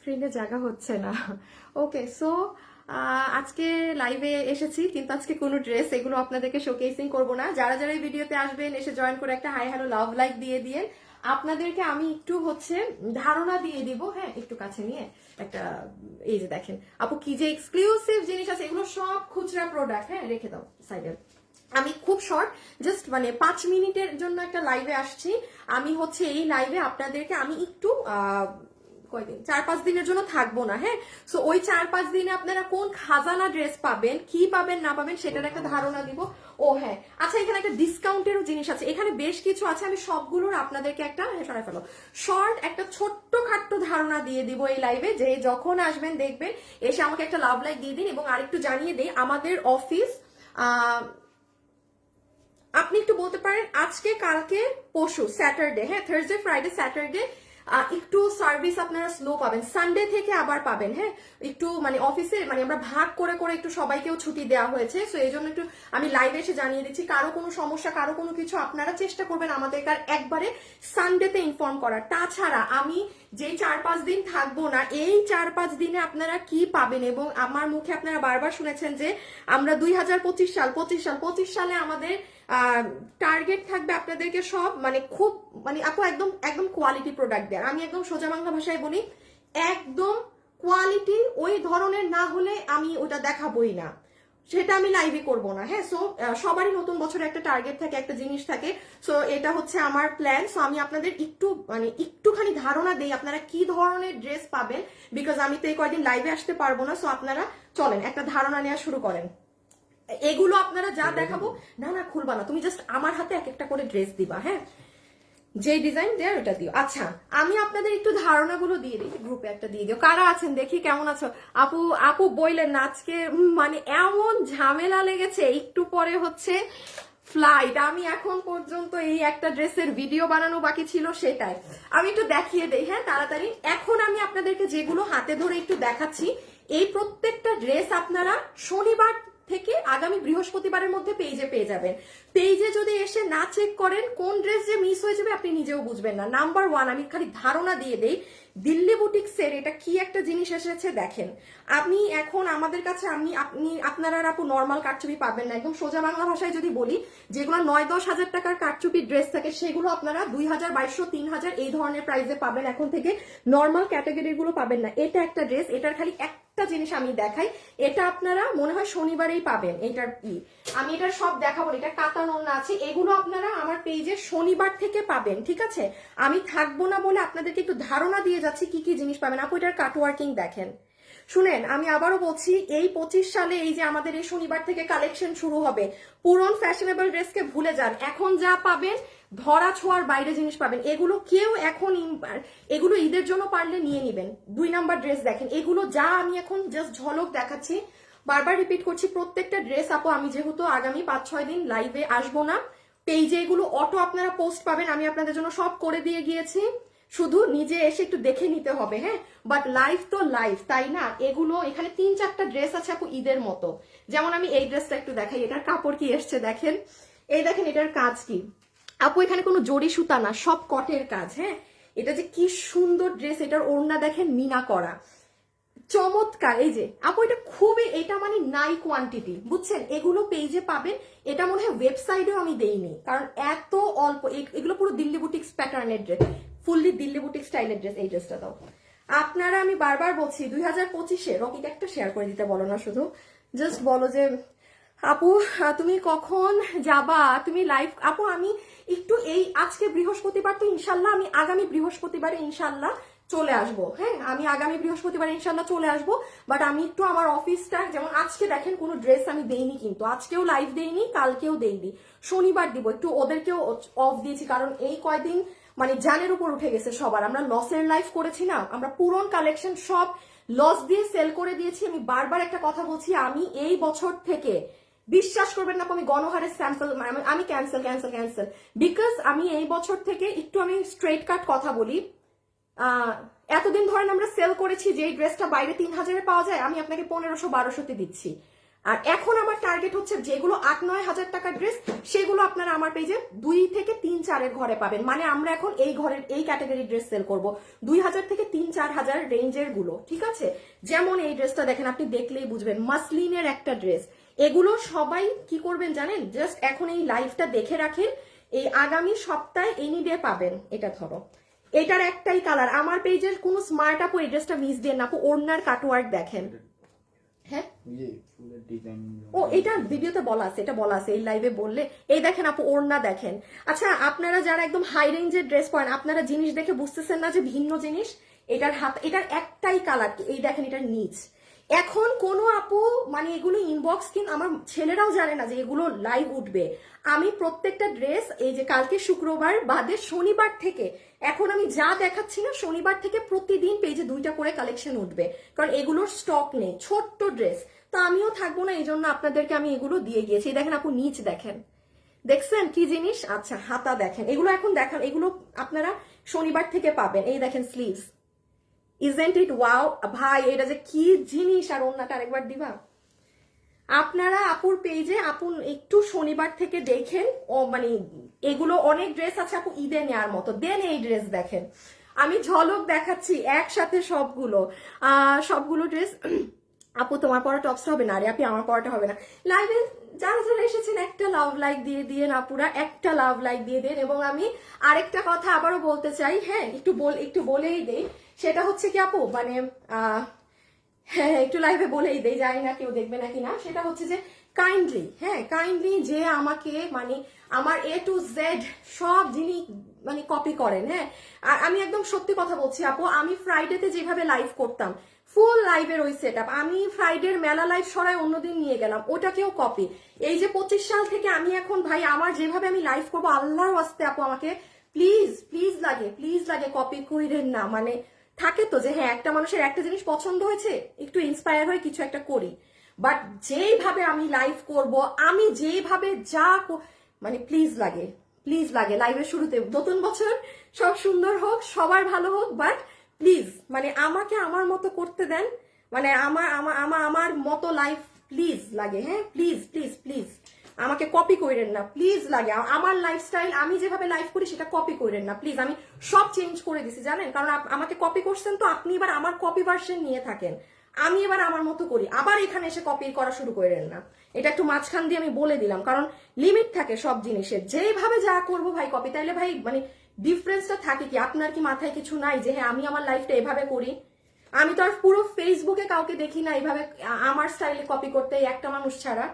স্ক্রিনে জায়গা হচ্ছে না। ওকে সো আজকে লাইভে এসেছি, কিন্তু আজকে কোনো ড্রেস এগুলো আপনাদেরকে শোকেসিং করব না। যারা যারা এই ভিডিওতে আসবেন, এসে জয়েন করে একটা হাই হ্যালো লাভ লাইক দিয়ে দিয়ে আপনাদেরকে আমি একটু হচ্ছে ধারণা দিয়ে দিব হ্যাঁ একটু কাছে নিয়ে একটা, এই যে দেখেন। আপু, কি যে এক্সক্লুসিভ জিনিস আছে, এগুলো সব খুচরা প্রোডাক্ট হ্যাঁ রেখে দাও সাইডে আমি খুব শর্ট জাস্ট মানে পাঁচ মিনিটের জন্য একটা লাইভে আসছি। আমি হচ্ছে এই লাইভে আপনাদেরকে আমি একটু কয়দিন? চার, পাঁচ দিনের জন্য থাকব না হ্যাঁ? সো ওই চার, পাঁচ দিনে আপনারা কোন খাজানা ড্রেস পাবেন, কি পাবেন, না পাবেন সেটার একটা ধারণা দিব। ও হ্যাঁ। আচ্ছা এখানে একটা ডিসকাউন্টেরও জিনিস আছে। এখানে বেশ কিছু আছে, আমি সবগুলোর আপনাদেরকে একটা সরাই ফেলো। শর্ট একটা ছোট্ট খাট্ট ধারণা দিয়ে দিব এই লাইভে যে যখন আসবেন, দেখবেন, এসে আমাকে একটা লাভ লাইক দিয়ে দিন এবং আরেকটু জানিয়ে দিই, আমাদের অফিস আপনি একটু বলতে পারেন, আজকে, কালকে, পরশু স্যাটারডে হ্যাঁ থার্সডে ফ্রাইডে স্যাটারডে একটু সার্ভিস আপনারা স্লো পাবেন। সানডে থেকে আবার পাবেন হ্যাঁ? একটু মানে অফিসে মানে আমরা ভাগ করে করে একটু সবাইকেও ছুটি দেওয়া হয়েছে। সো এই জন্য একটু আমি লাইভে এসে জানিয়ে দিচ্ছি, কারও কোনো সমস্যা, কারও কোনো কিছু আপনারা চেষ্টা করবেন আমাদেরকে আর একবারে সানডেতে ইনফর্ম করার। তাছাড়া আমি যে চার পাঁচ দিন থাকব না, এই চার পাঁচ দিনে আপনারা কি পাবেন? এবং আমার মুখে আপনারা বারবার শুনেছেন যে আমরা দুই হাজার পঁচিশ সাল পঁচিশ সাল, পঁচিশ সালে আমাদের টার্গেট থাকবে আপনাদেরকে সব মানে খুব মানে আপু একদম একদম কোয়ালিটি প্রোডাক্ট দেয়। আমি একদম সোজা বাংলা ভাষায় বলি, একদম কোয়ালিটি ওই ধরনের না হলে আমি ওটা দেখাবই না। সেটা আমি লাইভে করব না হ্যাঁ? সো সবারই নতুন বছরে একটা টার্গেট থাকে, একটা জিনিস থাকে। সো এটা হচ্ছে আমার প্ল্যান সো আমি আপনাদের একটু মানে একটুখানি ধারণা দেই আপনারা কি ধরনের ড্রেস পাবেন বিকজ আমি তো এই কয়দিন লাইভে আসতে পারব না। সো আপনারা চলেন, একটা ধারণা নেওয়া শুরু করেন। এগুলো আপনারা যা দেখাবো না না খুলবা না। তুমি জাস্ট আমার হাতে এক একটা করে ড্রেস দিবা হ্যাঁ? যে ডিজাইন দেয় ওটা দিও। আচ্ছা আমি আপনাদের একটু ধারণাগুলো দিয়ে দিই গ্রুপে একটা দিয়ে দিও। কারা আছেন? দেখি কেমন আছো। আপু আপু বইলেন আজকে মানে এমন ঝামেলা লেগেছে একটু পরে হচ্ছে ফ্লাইট আমি এখন পর্যন্ত এই একটা ড্রেসের ভিডিও বানানো বাকি ছিল সেটাই। আমি একটু দেখিয়ে দেই হ্যাঁ তাড়াতাড়ি। এখন আমি আপনাদেরকে যেগুলো হাতে ধরে একটু দেখাচ্ছি এই প্রত্যেকটা ড্রেস আপনারা শনিবার থেকে আগামী বৃহস্পতিবারের মধ্যে পেজে পেয়ে যাবেন। পেজে যদি এসে না চেক করেন, কোন ড্রেস যে মিস হয়ে যাবে আপনি নিজেও বুঝবেন না। নাম্বার ওয়ান আমি খালি ধারণা দিয়ে দেই দিল্লি বুটিক্সের এটা কি একটা জিনিস এসেছে দেখেন। আপনি এখন আমাদের কাছে, আপনি আপনি, আপনারা আপু নর্মাল কারচুপি পাবেন না। একদম সোজা বাংলা ভাষায় যদি বলি, যেগুলো নয় দশ হাজার টাকার কারচুপি ড্রেস থাকে, সেগুলো আপনারা দুই হাজার, বাইশশো, তিন হাজার এই ধরনের প্রাইসে পাবেন। এখন থেকে নর্মাল ক্যাটাগরিগুলো পাবেন না। এটা একটা ড্রেস এটার খালি একটা জিনিস আমি দেখাই। এটা আপনারা মনে হয় শনিবারেই পাবেন, এটার ই। আমি এটার সব দেখাবো এটা কাতানো না আছে। এগুলো আপনারা আমার পেজে শনিবার থেকে পাবেন, ঠিক আছে? আমি থাকব না বলে আপনাদেরকে একটু ধারণা দিয়ে যাচ্ছি, কি কি জিনিস পাবেন? আপু, এটার কাটওয়ার্কিং দেখেন। শুনেন, আমি আবারও বলছি, এই পঁচিশ সালে এই যে আমাদের এই শনিবার থেকে কালেকশন শুরু হবে, পুরন ফ্যাশনেবল ড্রেসকে ভুলে যান। এখন যা পাবেন, ধরা ছোঁয়ার বাইরে জিনিস পাবেন। এগুলো কেউ এখন এগুলো ঈদের জন্য পারলে নিয়ে নিবেন। দুই নাম্বার ড্রেস দেখেন, এগুলো যা আমি এখন জাস্ট ঝলক দেখাচ্ছি, বারবার রিপিট করছি, প্রত্যেকটা ড্রেস আপু, আমি যেহেতু আগামী পাঁচ, ছয় দিন লাইভে আসব না পেজে এগুলো অটো আপনারা পোস্ট পাবেন, আমি আপনাদের জন্য সব করে দিয়ে গিয়েছি। শুধু নিজে এসে একটু দেখে নিতে হবে হ্যাঁ? বাট লাইভ তো লাইভ তাই না? এগুলো, এখানে তিন চারটা ড্রেস আছে আপু ঈদের মতো। যেমন আমি এই ড্রেসটা একটু দেখাই, এটার কাপড় কি এসছে দেখেন? এই দেখেন এটার কাজ কি? আপু, এখানে কোনো জড়ি সুতা না, সব কটের কাজ হ্যাঁ? এটা যে কি সুন্দর ড্রেস এটার ওড়না দেখেন মিনা করা। চমৎকার, এই যে, আপু, এটা খুবই, এটা মানে নাই কোয়ান্টিটি বুঝছেন? এগুলো পেজে পাবেন, এটা মনে হয় ওয়েবসাইটেও আমি দেইনি, কারণ এত অল্প এগুলো পুরো দিল্লি বুটিক্স প্যাটার্নের ড্রেস ফুললি দিল্লি বুটিক স্টাইলের ড্রেস এই ড্রেসটা দাও। আপনারা আমি বারবার বলছি, দুই হাজার পঁচিশে রকিকে একটা শেয়ার করে দিতে বলো না শুধু। জাস্ট বলো যে, আপু, তুমি কখন যাবা? তুমি লাইভ আপু, আমি একটু এই আজকে বৃহস্পতিবার তো ইনশাল্লাহ, আমি আগামী বৃহস্পতিবারে ইনশাল্লাহ চলে আসব। হ্যাঁ আমি আগামী বৃহস্পতিবার ইনশাল্লাহ চলে আসব বাট আমি একটু আমার অফিসটা যেমন আজকে দেখেন কোনো ড্রেস আমি দেইনি কিন্তু, আজকেও লাইভ দেইনি, কালকেও দেইনি। শনিবার দিব, একটু ওদেরকেও অফ দিয়েছি, কারণ এই কয়দিন মানে জানের উপর উঠে গেছে সবার। আমরা লসের লাইফ করেছি না, আমরা পুরন কালেকশন সব লস দিয়ে সেল করে দিয়েছি। আমি বারবার একটা কথা বলছি, আমি এই বছর থেকে বিশ্বাস করবেন না, আমি গণহারের স্যাম্পল আমি ক্যান্সেল ক্যান্সেল ক্যান্সেল বিকজ আমি এই বছর থেকে একটু আমি স্ট্রেট কাট কথা বলি এতদিন ধরেন আমরা সেল করেছি যে ড্রেসটা বাইরে তিন হাজারে পাওয়া যায়, আমি আপনাকে পনেরোশো, বারোশোতে দিচ্ছি। আর এখন আমার টার্গেট হচ্ছে যেগুলো আট নয় হাজার টাকার ড্রেস সেগুলো আপনারা আমার পেজে দুই থেকে তিন চারের ঘরে পাবেন। মানে আমরা এখন এই ঘরের এই ক্যাটাগরি ড্রেস সেল করব। দুই হাজার থেকে তিন চার হাজার রেঞ্জেরগুলো, ঠিক আছে? যেমন এই ড্রেসটা দেখেন, আপনি দেখলেই বুঝবেন মাসলিনের একটা ড্রেস এগুলো সবাই কি করবেন জানেন? জাস্ট এখন এই লাইভটা দেখে রাখেন, এই আগামী সপ্তাহে এনি ডে পাবেন। এটা ধরো। এটার একটাই কালার আমার পেজের কোনো স্মার্ট আপু এই ড্রেসটা মিস দিয়ে না আপু, ওড়নার কাটওয়ার্ক দেখেন। হ্যাঁ? ইয়ে ও এটা ভিডিওতে বলা আছে এটা বলা আছে এই লাইভে বললে। এই দেখেন আপু ওড়না দেখেন। আচ্ছা আপনারা যারা একদম হাই রেঞ্জের ড্রেস পরেন আপনারা জিনিস দেখে বুঝতেছেন না যে ভিন্ন জিনিস? এটার হাত এটার একটাই কালার এই দেখেন এটার নিচ। এখন কোনো আপু মানে এগুলো ইনবক্স কিন, আমার ছেলেরাও জানে না যে এগুলো লাইভ উঠবে। আমি প্রত্যেকটা ড্রেস এই যে কালকে শুক্রবার বাদে শনিবার থেকে, এখন আমি যা দেখাচ্ছি না, শনিবার থেকে প্রতিদিন পেজে দুইটা করে কালেকশন উঠবে। কারণ এগুলোর স্টক নেই, ছোট্ট ড্রেস তো আমিও থাকব না এই জন্য আপনাদেরকে আমি এগুলো দিয়ে গিয়েছি। দেখেন আপু নিচ দেখেন। দেখছেন কি জিনিস? আচ্ছা হাতা দেখেন। এগুলো এখন দেখান, এগুলো আপনারা শনিবার থেকে পাবেন। এই দেখেন স্লিভস ইজেন্ট ইট ওয়াও ভাই, এটা যে কি জিনিস আর অন্যটা আরেকবার দিবা। আপনারা আপুর পেজে আপুন একটু শনিবার থেকে দেখেন, ও মানে এগুলো অনেক ড্রেস আছে আপু, ঈদে নেওয়ার মতো। দেন এই ড্রেস দেখেন। আমি ঝলক দেখাচ্ছি একসাথে সবগুলো। সবগুলো ড্রেস আপু, তোমার পড়া টপস হবে না? রে আপনি আমার পড়াটা হবে না। লাইভে যারা যারা এসেছেন, একটা লাভ লাইক দিয়ে দিয়ে না পুরা একটা লাভ লাইক দিয়ে দেন। এবং আমি আরেকটা কথা আবারও বলতে চাই হ্যাঁ একটু বল, একটু বলেই দেই। সেটা হচ্ছে কি আপু মানে হ্যাঁ একটু লাইভে বলেই দেই, জানি না কেউ দেখবে নাকি না। সেটা হচ্ছে যে কাইন্ডলি হ্যাঁ কাইন্ডলি যে আমাকে মানে আমার এ টু জেড সব জিনিস মানে কপি করেন হ্যাঁ। আমি একদম সত্যি কথা বলছি আপু, আমি ফ্রাইডেতে যেভাবে লাইভ করতাম ফুল লাইভের ওই সেট আমি ফ্রাইডের মেলা লাইভ সরাই অন্যদিন নিয়ে গেলাম। ওটাকেও কপি এই যে পঁচিশ সাল থেকে আমি এখন, ভাই, আমার যেভাবে আমি লাইভ করব, আল্লাহর ওয়াস্তে আপু আমাকে প্লিজ প্লিজ লাগে প্লিজ লাগে কপি কইরেন না। মানে থাকে তো যে হ্যাঁ একটা মানুষের একটা জিনিস পছন্দ হয়েছে, একটু ইন্সপায়ার হয়ে কিছু একটা করি। বাট যেইভাবে আমি লাইভ করব, আমি যেইভাবে যা মানে প্লিজ লাগে প্লিজ লাগে। লাইভের শুরুতে নতুন বছর, সব সুন্দর হোক, সবার ভালো হোক বাট প্লিজ মানে আমাকে আমার মতো করতে দেন। মানে আমার আমার আমার মতো লাইফ প্লিজ লাগে হ্যাঁ? প্লিজ প্লিজ প্লিজ আমাকে কপি করেন না প্লিজ লাগে। আমার লাইফস্টাইল আমি যেভাবে লাইফ করি সেটা কপি করেন না প্লিজ আমি সব চেঞ্জ করে দিছি, জানেন? কারণ আমাকে কপি করছেন তো, আপনি এবার আমার কপি ভার্সন নিয়ে থাকেন। আমি এবার আমার মতো করি, আবার এখানে এসে কপি করা শুরু করেন না। এটা একটু মাঝখান দিয়ে আমি বলে দিলাম, কারণ লিমিট থাকে সব জিনিসের। যেভাবে যা করব ভাই, কপি, তাইলে ভাই মানে ডিফারেন্সটা থাকে কি? আপনার কি মাথায় কিছু নাই যে হ্যাঁ আমি আমার লাইফটা এভাবে করি? আমি তো আর পুরো ফেসবুকে কাউকে দেখি না, এইভাবে আমার স্টাইলে কপি করতে একটা মানুষ ছাড়া।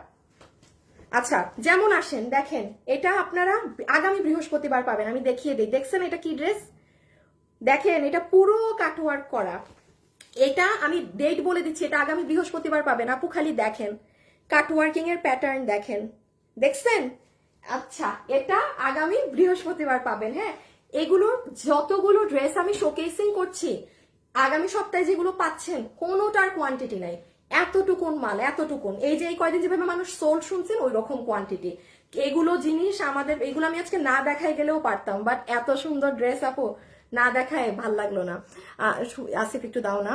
আচ্ছা যেমন আসেন, দেখেন, এটা আপনারা আগামী বৃহস্পতিবার পাবেন, আমি দেখিয়ে দিই। দেখছেন এটা কি ড্রেস দেখেন, এটা পুরো কাটওয়ার্ক করা। এটা আমি ডেট বলে দিচ্ছি, এটা আগামী বৃহস্পতিবার পাবেন। আপু, খালি দেখেন। কাটওয়ার্কিং এর প্যাটার্ন দেখেন। দেখছেন? আচ্ছা এটা আগামী বৃহস্পতিবার পাবেন হ্যাঁ? এগুলোর যতগুলো ড্রেস আমি শোকেসিং করছি, আগামী সপ্তাহে যেগুলো পাচ্ছেন, কোনোটার কোয়ান্টিটি নাই। এতটুকুন মাল, এতটুকুন। এই যে এই কয়দিন যেভাবে মানুষ সোল শুনছেন ওই রকম কোয়ান্টিটি এগুলো জিনিস আমাদের, এগুলো আমি আজকে না দেখাই গেলেও পারতাম বাট এত সুন্দর ড্রেস আপু, না দেখায় ভালো লাগল না। আসিফ, একটু দাও না।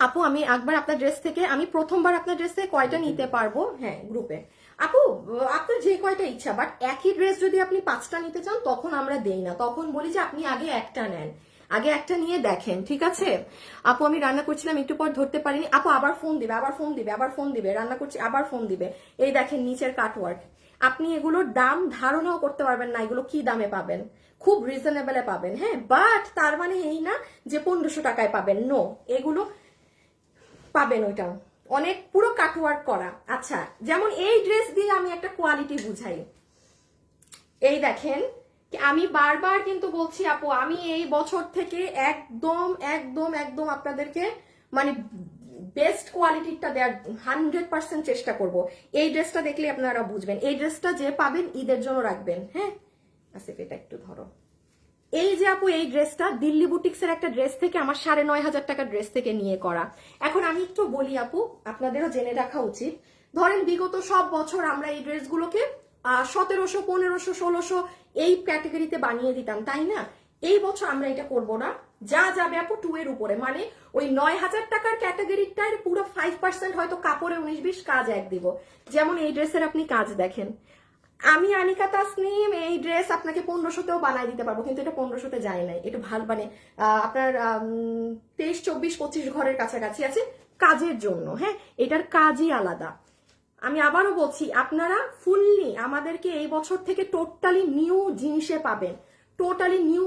আপু আমি একবার আপনার ড্রেস থেকে আমি প্রথমবার আপনার ড্রেস থেকে কয়টা নিতে পারব? হ্যাঁ গ্রুপে আপু আপনার যে কয়টা ইচ্ছা বাট একই ড্রেস যদি আপনি পাঁচটা নিতে চান তখন আমরা দেই না। তখন বলি যে আপনি আগে একটা নেন। আগে একটা নিয়ে দেখেন ঠিক আছে? আপু আমি রান্না করছিলাম একটু পর ধরতে পারিনি। আপু আবার ফোন দিবে আবার ফোন দিবে আবার ফোন দিবে রান্না করছি আবার ফোন দিবে। এই দেখেন নিচের কাটওয়ার্ক আপনি এগুলোর দাম ধারণাও করতে পারবেন না এগুলো কি দামে পাবেন? খুব রিজনেবলে পাবেন হ্যাঁ? বাট তার মানে এই না যে পনেরোশো টাকায় পাবেন। নো এগুলো পাবেন ওইটাও। অনেক পুরো কাটওয়ার্ক করা। আচ্ছা যেমন এই ড্রেস দিয়ে আমি একটা কোয়ালিটি বুঝাই। এই দেখেন আমি বারবার কিন্তু বলছি, আপু, আমি এই বছর থেকে একদম একদম একদম আপনাদেরকে মানে বেস্ট কোয়ালিটিটা দেওয়ার হান্ড্রেড পার্সেন্ট চেষ্টা করব। এই ড্রেসটা দেখলে আপনারা বুঝবেন। এই ড্রেসটা যে পাবেন, ঈদের জন্য রাখবেন। হ্যাঁ? আসিফ, এটা একটু ধরো। এই যে আপু, এই ড্রেসটা দিল্লি বুটিক্স এর একটা ড্রেস থেকে আমার সাড়ে নয় হাজার টাকার ড্রেস থেকে নিয়ে করা। এখন আমি একটু বলি আপু, আপনাদেরও জেনে রাখা উচিত। ধরেন বিগত সব বছর আমরা এই ড্রেসগুলোকে সতেরোশো, পনেরোশো, ষোলোশো এই ক্যাটাগরিতে বানিয়ে দিতাম, তাই না? এই বছর আমরা এটা করব না। যা যাবে আপু টু এর উপরে। মানে ওই নয় হাজার টাকার ক্যাটাগরিটার পুরো ফাইভ পার্সেন্ট হয়তো কাপড়ে উনিশ বিশ কাজ এক দিব। যেমন এই ড্রেসের আপনি কাজ দেখেন। আমি আনিকা তাসনিম এই ড্রেস আপনাকে পনেরোশোতেও বানাই দিতে পারব, কিন্তু এটা পনেরোশোতে যায় নাই। এটা ভালো মানে আপনার তেইশ, চব্বিশ, পঁচিশ ঘরের কাছাকাছি আছে কাজের জন্য হ্যাঁ? এটার কাজই আলাদা। আমি আবারও বলছি, আপনারা ফুললি আমাদেরকে এই বছর থেকে টোটালি নিউ জিনিসে পাবেন। টোটালি নিউ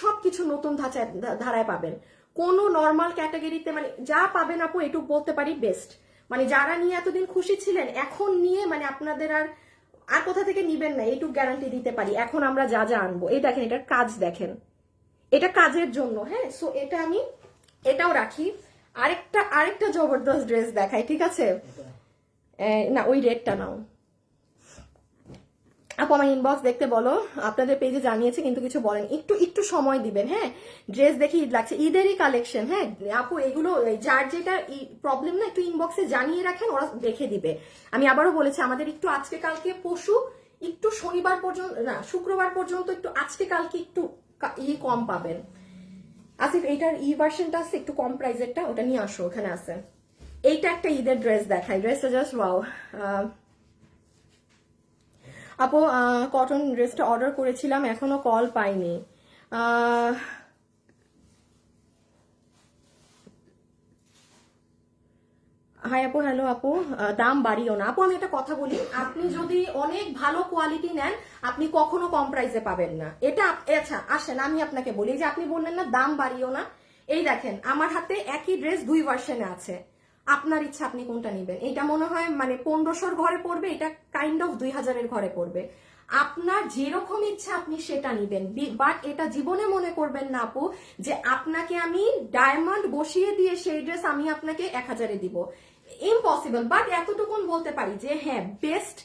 সবকিছু নতুন ধাঁচায় ধারায় পাবেন। কোনো নর্মাল ক্যাটাগরিতে মানে যা পাবেন আপু, এটুকু বলতে পারি বেস্ট মানে যারা নিয়ে এতদিন খুশি ছিলেন, এখন নিয়ে মানে আপনাদের আর আর কোথা থেকে নিবেন না এইটুকু গ্যারান্টি দিতে পারি। এখন আমরা যা যা আনব। এই দেখেন এটার কাজ দেখেন। এটা কাজের জন্য হ্যাঁ? সো এটা আমি এটাও রাখি। আরেকটা আরেকটা জবরদস্ত ড্রেস দেখাই ঠিক আছে? না ওই রেডটা নাও। আপু, আমার ইনবক্স দেখতে বলো। আপনাদের পেজে জানিয়েছে, কিন্তু কিছু বলেন। একটু একটু সময় দিবেন হ্যাঁ? ড্রেস দেখে ঈদ লাগছে। ঈদেরই কালেকশন হ্যাঁ? আপু, এগুলো যার যেটা প্রবলেম না, একটু ইনবক্সে জানিয়ে রাখেন, ওরা দেখে দিবে। আমি আবারও বলেছি, আমাদের একটু আজকে কালকে পশু, একটু শনিবার পর্যন্ত, না, শুক্রবার পর্যন্ত একটু আজকে কালকে একটু কা- ই কম পাবেন। আসিফ, এইটার ই ভার্সনটা আছে, একটু কম প্রাইজেরটা ওটা নিয়ে আসো, ওখানে আছে। এইটা একটা ঈদের ড্রেস দেখাই। ড্রেসটা জাস্ট ওয়াও আপু কটন ড্রেসটা অর্ডার করেছিলাম, এখনও কল পাইনি। হাই আপু হ্যালো আপু। দাম বাড়িও না। আপু, আমি একটা কথা বলি, আপনি যদি অনেক ভালো কোয়ালিটি নেন, আপনি কখনো কম প্রাইসে পাবেন না। এটা আচ্ছা আসেন, আমি আপনাকে বলি যে, আপনি বললেন না, দাম বাড়িও না। এই দেখেন, আমার হাতে একই ড্রেস দুই ভার্সনে আছে। আপনার ইচ্ছা, আপনি কোনটা নেবেন? এটা মনে হয় মানে পনেরোশোর ঘরে পড়বে, এটা কাইন্ড অফ দুই হাজারের ঘরে পড়বে। আপনার যেরকম ইচ্ছা, আপনি সেটা নিবেন। বাট এটা জীবনে মনে করবেন না আপু, যে আপনাকে আমি ডায়মন্ড বসিয়ে দিয়ে সেই ড্রেস আমি আপনাকে এক হাজারে দিব। ইম্পসিবল বাট এতটুকুন বলতে পারি যে হ্যাঁ বেস্ট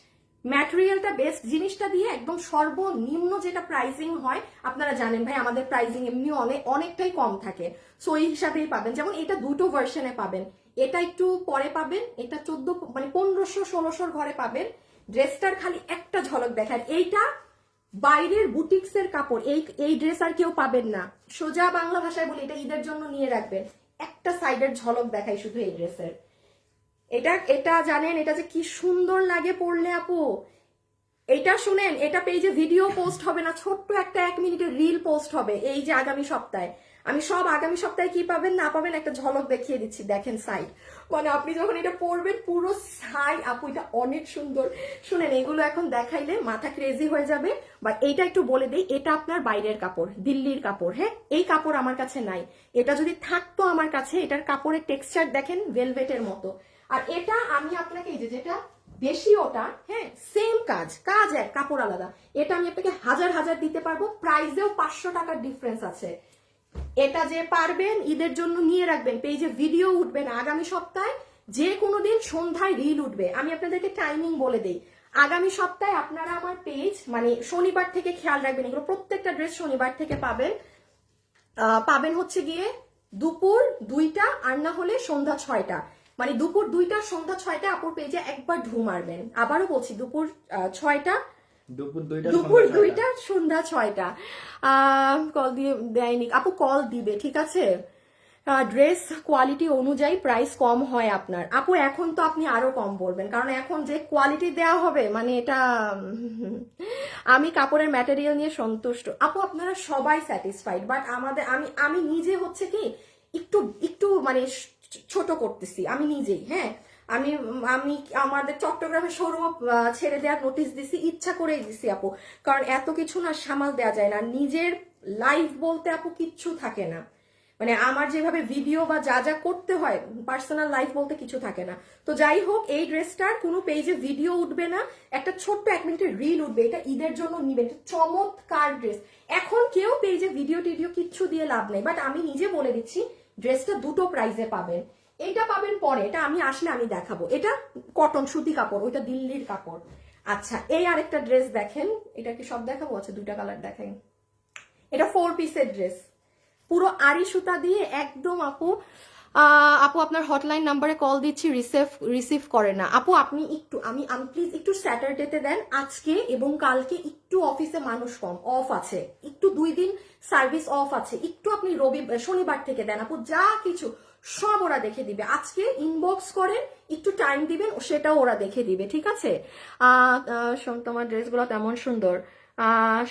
ম্যাটেরিয়ালটা বেস্ট জিনিসটা দিয়ে একদম সর্বনিম্ন যেটা প্রাইসিং হয়, আপনারা জানেন ভাই, আমাদের প্রাইসিং এমনি অনেক অনেকটাই কম থাকে। সো এই হিসাবেই পাবেন। যেমন এটা দুটো ভার্সনে পাবেন। এটা একটু পরে পাবেন, এটা চোদ্দ মানে পনেরোশো ষোলোশোর ঘরে পাবেন। ড্রেসটার খালি একটা ঝলক দেখার, এইটা বাইরের বুটিক্সের কাপড়, এই এই ড্রেস আর কেউ পাবেন না। সোজা বাংলা ভাষায় বলি, এটা ঈদের জন্য নিয়ে রাখবেন। একটা সাইডের ঝলক দেখাই শুধু এই ড্রেসের। এটা এটা জানেন, এটা যে কি সুন্দর লাগে পড়লে আপু। এটা শুনেন, এটা পেজে ভিডিও পোস্ট হবে না, ছোট্ট একটা এক মিনিটের রিল পোস্ট হবে, এই যে আগামী সপ্তাহে। আমি সব আগামী সপ্তাহে কি পাবেন না পাবেন একটা ঝলক দেখিয়ে দিচ্ছি, দেখেন সাইড মানে আপনি যখন এটা পরবেন, পুরো সাই আপু, এটা অনেক সুন্দর। শুনেন, এগুলো এখন দেখাইলে মাথা ক্রেজি হয়ে যাবে বা এইটা একটু বলে দেই, এটা আপনার বাইরের কাপড়, দিল্লির কাপড় হ্যাঁ? এই কাপড় আমার কাছে নাই। এটা যদি থাকতো আমার কাছে, এটার কাপড়ের টেক্সচার দেখেন ভেলভেটের মতো। আর এটা আমি আপনাকে এই যে, যেটা বেশি ওটা হ্যাঁ সেম কাজ কাজ এক, কাপড় আলাদা। এটা আমি আপনাকে হাজার হাজার দিতে পারব প্রাইসেও পাঁচশো টাকার ডিফারেন্স আছে। এটা যে পারবেন, ঈদের জন্য নিয়ে রাখবেন, পেজে ভিডিও উঠবে না। আগামী সপ্তাহে যে কোনো দিন সন্ধ্যায় রিল উঠবে। আমি আপনাদেরকে টাইমিং বলে দেই। আগামী সপ্তাহে আপনারা আমার পেজ মানে শনিবার থেকে খেয়াল রাখবেন, এগুলো প্রত্যেকটা ড্রেস শনিবার থেকে পাবেন। পাবেন হচ্ছে গিয়ে দুপুর দুইটা আর না হলে সন্ধ্যা ছয়টা। মানে দুপুর দুইটা, সন্ধ্যা ছয়টা, আপুর পেজে একবার ঢু মারবেন। আবারও বলছি, দুপুর ছয়টা দুপুর দুইটা দুপুর সন্ধ্যা ছয়টা। দুইটা সন্ধ্যা ছয়টা। কল দিয়ে দেয়নি। আপু কল দিবে ঠিক আছে? ড্রেস কোয়ালিটি অনুযায়ী প্রাইস কম হয় আপনার। আপু এখন তো আপনি আরও কম বলবেন কারণ এখন যে কোয়ালিটি দেওয়া হবে মানে এটা আমি কাপড়ের ম্যাটেরিয়াল নিয়ে সন্তুষ্ট। আপু আপনারা সবাই স্যাটিসফাইড বাট আমাদের আমি আমি নিজে হচ্ছে কি একটু একটু মানে ছোট করতেছি আমি নিজেই হ্যাঁ? আমি আমি আমাদের চট্টগ্রামের শোরুম ছেড়ে দেওয়ার নোটিশ দিছি, ইচ্ছা করেই দিছি আপু। কারণ এত কিছু না সামাল দেওয়া যায় না। নিজের লাইফ বলতে আপু কিচ্ছু থাকে না। মানে আমার যেভাবে ভিডিও বা যা যা করতে হয় পার্সোনাল লাইফ বলতে কিছু থাকে না। তো যাই হোক, এই ড্রেসটার কোনো পেজে ভিডিও উঠবে না। একটা ছোট্ট এক মিনিটের রিল উঠবে। এটা ঈদের জন্য নিবে। চমৎকার ড্রেস এখন কেউ পেজে ভিডিও টিডিও কিচ্ছু দিয়ে লাভ নেই। বাট আমি নিজে বলে দিচ্ছি ড্রেসটা দুটো প্রাইজে পাবেন। এটা পাবেন পরে, এটা আমি আসলে আমি দেখাবো। এটা কটন সুতি কাপড়, ওইটা দিল্লির কাপড়। আচ্ছা এই আরেকটা ড্রেস দেখেন, এটা কি সব দেখাবো? আচ্ছা দুইটা কালার দেখেন এটা ফোর পিসের ড্রেস পুরো আড়ি সুতা দিয়ে একদম আপু আপু, আপনার হটলাইন নাম্বারে কল দিচ্ছি রিসিভ রিসিভ করে না। আপু, আপনি একটু, আমি আমি প্লিজ একটু স্যাটারডেতে দেন, আজকে এবং কালকে একটু অফিসে মানুষ কম অফ আছে। একটু দুই দিন সার্ভিস অফ আছে। একটু আপনি রবি, শনিবার থেকে দেন। আপু, যা কিছু, সব ওরা দেখে দিবে। আজকে ইনবক্স করেন একটু টাইম দিবেন, সেটাও ওরা দেখে দিবে, ঠিক আছে? তোমার ড্রেসগুলো তেমন সুন্দর।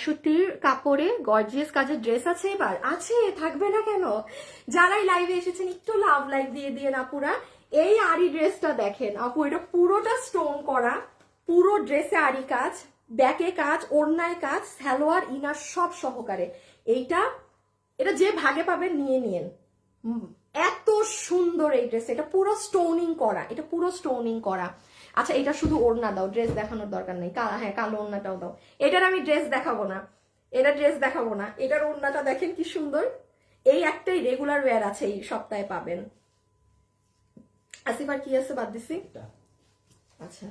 সুতির কাপড়ে গর্জিয়াস কাজের ড্রেস আছে এবার। আছে, থাকবে না কেন? যারাই লাইভে এসেছেন, একটু লাভ লাইক দিয়ে দিয়ে আপুরা। এই আরি ড্রেসটা দেখেন আপু, এটা পুরোটা স্টোন করা, পুরো ড্রেসে আরি কাজ ব্যাকে কাজ, ওড়নায় কাজ, সালোয়ার, ইনার সব সহকারে। এইটা, এটা যে ভাগে পাবেন নিয়ে নিয়েন। এত সুন্দর এই ড্রেস এটা পুরো স্টোনিং করা, এটা পুরো স্টোনিং করা। আচ্ছা এটা শুধু ওড়না দাও ড্রেস দেখানোর দরকার নেই। কালা হ্যাঁ কালো ওড়নাটাও দাও। এটার আমি ড্রেস দেখাবো না। এটা ড্রেস দেখাবো না। এটার ওড়নাটা দেখেন কি সুন্দর। এই একটাই রেগুলার ওয়্যার আছে এই সপ্তাহে পাবেন। আসিফার কি আছে বাদ দিছি? আচ্ছা।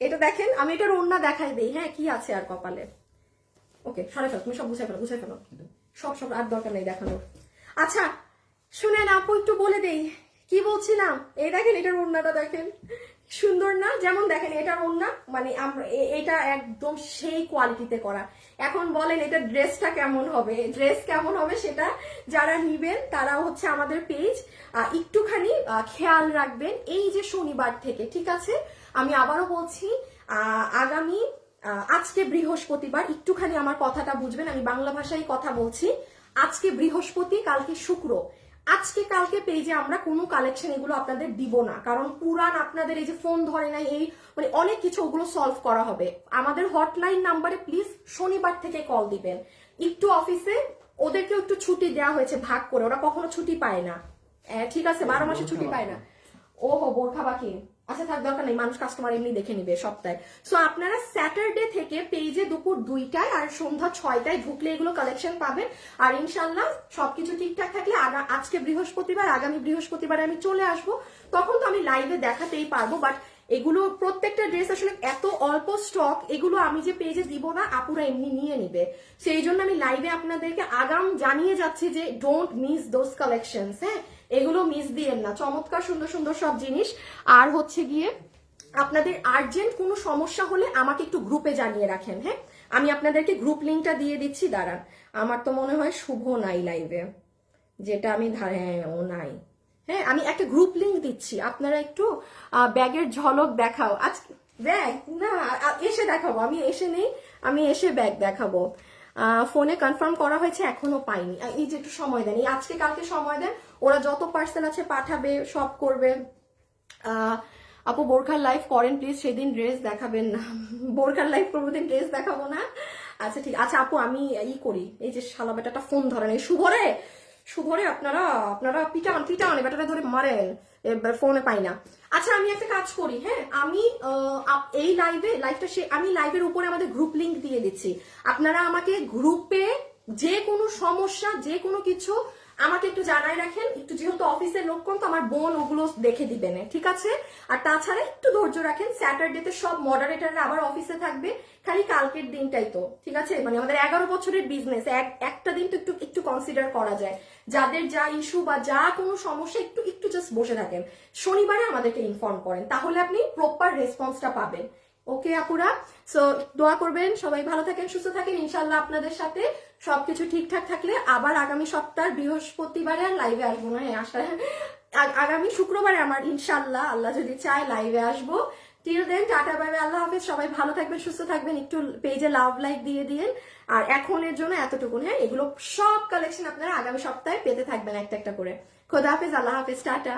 এটা দেখেন আমি এটার ওড়না দেখাই দিই। হ্যাঁ কি আছে আর কপালে? ওকে সরে ফেলো তুমি সব গুছাই ফেলো গুছাই ফেলো। সব সব আর দরকার নেই দেখানোর। আচ্ছা শুনেন আপু একটু বলে দেই। কি বলছিলাম? এই দেখেন, এটার ওড়নাটা দেখেন। সুন্দর না? যেমন দেখেন, এটার ওড়না মানে আমরা এটা একদম সেই কোয়ালিটিতে করা। এখন বলেন এটা ড্রেসটা কেমন হবে? ড্রেস কেমন হবে সেটা যারা নিবেন তারা হচ্ছে আমাদের পেজ। একটুখানি খেয়াল রাখবেন এই যে শনিবার থেকে, ঠিক আছে? আমি আবারও বলছি আগামী আজকে বৃহস্পতিবার, একটুখানি আমার কথাটা বুঝবেন, আমি বাংলা ভাষায় কথা বলছি। আজকে বৃহস্পতি, কালকে শুক্র। আজকে, কালকে পেজে আমরা কোনো কালেকশন এগুলো আপনাদের দিব না। কারণ পুরান আপনাদের এই যে ফোন ধরে নাই, এই মানে অনেক কিছু ওগুলো সলভ করা হবে। আমাদের হটলাইন নাম্বারে প্লিজ শনিবার থেকে কল দিবেন। একটু অফিসে ওদেরকেও একটু ছুটি দেওয়া হয়েছে ভাগ করে, ওরা কখনো ছুটি পায় না। ঠিক আছে, বারো মাসে ছুটি পায় না। ও হো, বোরখা বাকি। আচ্ছা থাক, দরকার নেই, মানুষ কাস্টমার এমনি দেখে নিবে সপ্তাহে। সো আপনারা স্যাটারডে থেকে পেজে দুপুর দুইটায় আর সন্ধ্যা ছয়টায় ঢুকলে এগুলো কালেকশন পাবেন। আর ইনশাল্লাহ সবকিছু ঠিকঠাক থাকলে আজকে বৃহস্পতিবার, আগামী বৃহস্পতিবার আমি চলে আসব। তখন তো আমি লাইভে দেখাতেই পারব বাট এগুলো প্রত্যেকটা ড্রেস আসলে এত অল্প স্টক এগুলো আমি যে পেজে দিব না, আপুরা এমনি নিয়ে নিবে। সেই জন্য আমি লাইভে আপনাদেরকে আগাম জানিয়ে যাচ্ছি যে ডোন্ট মিস দোজ কালেকশনস হ্যাঁ? এগুলো মিস দিয়েন না। চমৎকার, সুন্দর সুন্দর সব জিনিস। আর হচ্ছে গিয়ে, আপনাদের আর্জেন্ট কোনো সমস্যা হলে আমাকে একটু গ্রুপে জানিয়ে রাখেন হ্যাঁ? আমি আপনাদেরকে গ্রুপ লিঙ্কটা দিয়ে দিচ্ছি, দাঁড়ান। আমার তো মনে হয় শুভ নাই লাইভে যেটা আমি হ্যাঁ ও নাই। হ্যাঁ আমি একটা গ্রুপ লিঙ্ক দিচ্ছি। আপনারা একটু ব্যাগের ঝলক দেখাও। আজ, ব্যাগ? না এসে দেখাবো। আমি এসে নেই, আমি এসে ব্যাগ দেখাবো। ফোনে কনফার্ম করা হয়েছে, এখনও পাইনি। এই যে একটু সময় দেন, এই আজকে কালকে সময় দেন, ওরা যত পার্সেল আছে পাঠাবে সব করবে। আপু, বোরখার লাইফ করেন প্লিজ সেদিন ড্রেস দেখাবেন না। বোরখার লাইফ করব দিন ড্রেস দেখাবো না। আচ্ছা ঠিক আচ্ছা আপু, আমি ই করি, এই যে শালা বেটাটা ফোন ধরেন এই শুভরে শুভরে আপনারা আপনারা পিটান পিটান বেটাটা ধরে মারেন ফোনে পাই না। আচ্ছা আমি একটা কাজ করি হ্যাঁ? আমি এই লাইভে লাইভটা সে, আমি লাইভের উপরে আমাদের গ্রুপ লিঙ্ক দিয়ে দিচ্ছি। আপনারা আমাকে গ্রুপে যে কোনো সমস্যা, যে কোনো কিছু আমাকে একটু জানাই রাখেন। একটু যেহেতু অফিসের লোক কম, তো আমার বোন ওগুলো দেখে দিবেন ঠিক আছে? আর তাছাড়া একটু ধৈর্য রাখেন স্যাটারডেতে সব মডারেটাররা আবার অফিসে থাকবে, খালি কালকের দিনটাই তো, ঠিক আছে? মানে আমাদের এগারো বছরের বিজনেস একটা দিন তো একটু একটু কনসিডার করা যায়। যাদের যা ইস্যু বা যা কোনো সমস্যা, একটু একটু জাস্ট বসে থাকেন। শনিবারে আমাদেরকে ইনফর্ম করেন। তাহলে আপনি প্রপার রেসপন্সটা পাবেন। ওকে আপুরা? সো দোয়া করবেন। সবাই ভালো থাকেন, সুস্থ থাকেন। ইনশাল্লাহ আপনাদের সাথে সবকিছু ঠিকঠাক থাকলে আবার আগামী সপ্তাহ বৃহস্পতিবারে আর লাইভে আসব না, এই আসা আগামী শুক্রবারে আমার ইনশাল্লাহ আল্লাহ যদি চায় লাইভে আসব। টিল দেন টাটা বাই আল্লাহ হাফেজ, সবাই ভালো থাকবেন, সুস্থ থাকবেন, একটু পেজে লাভ লাইক দিয়ে দিন। আর এখনের জন্য এতটুকু হ্যাঁ এগুলো সব কালেকশন আপনারা আগামী সপ্তাহে পেতে থাকবেন একটা একটা করে। খোদা হাফেজ, আল্লাহ হাফেজ, টাটা।